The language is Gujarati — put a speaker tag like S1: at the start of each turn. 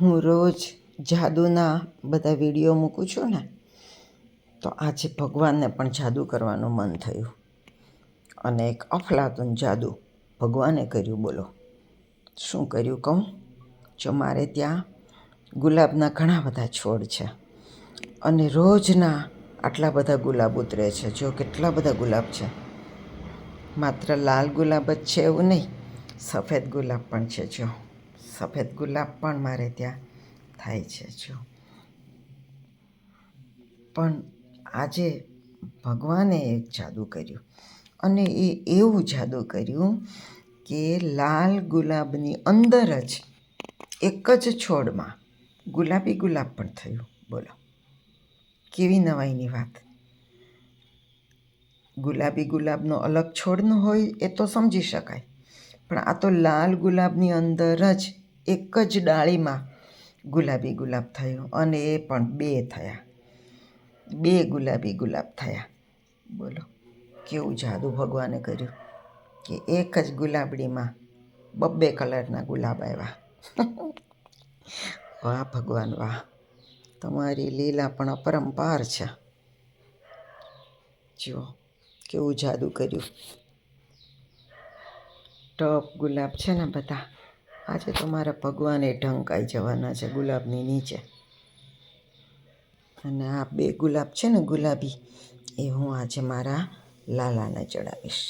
S1: હું રોજ જાદુના બધા વીડિયો મૂકું છું ને, તો આજે ભગવાનને પણ જાદુ કરવાનું મન થયું. અને એક અફલાતુન જાદુ ભગવાને કર્યું, બોલો. શું કર્યું કહું? જો મારે ત્યાં ગુલાબના ઘણા બધા છોડ છે અને રોજના આટલા બધા ગુલાબ ઉતરે છે. જો કેટલા બધા ગુલાબ છે? માત્ર લાલ ગુલાબ જ છે એવું નહીં, સફેદ ગુલાબ પણ છે જો. સફેદ ગુલાબ પણ મારે ત્યાં થાય છે, જો. પણ આજે ભગવાને એક જાદુ કર્યું. અને એ એવું જાદુ કર્યું કે લાલ ગુલાબની અંદર જ એક જ છોડમાં ગુલાબી ગુલાબ પણ થયું. બોલો, કેવી નવાઈની વાત. ગુલાબી ગુલાબનો અલગ છોડનો હોય એ તો સમજી શકાય. પણ આ તો લાલ ગુલાબની અંદર જ એક જ ડાળીમાં ગુલાબી ગુલાબ થયો અને એ પણ બે થયા. બે ગુલાબી ગુલાબ થયા. બોલો, કેવું જાદુ ભગવાને કર્યું કે એક જ ગુલાબડીમાં બબ્બે કલરના ગુલાબ આવ્યા. વાહ ભગવાન, વાહ. તમારી લીલા પણ અપરંપાર છે. જુઓ, કેવું જાદુ કર્યું. ટપ ગુલાબ છે ને બધા, આજે તો મારા ભગવાને ઢંકાઈ જવાના છે ગુલાબની નીચે. અને આ બે ગુલાબ છે ને ગુલાબી, એ હું આજે મારા લાલાને ચડાવીશ.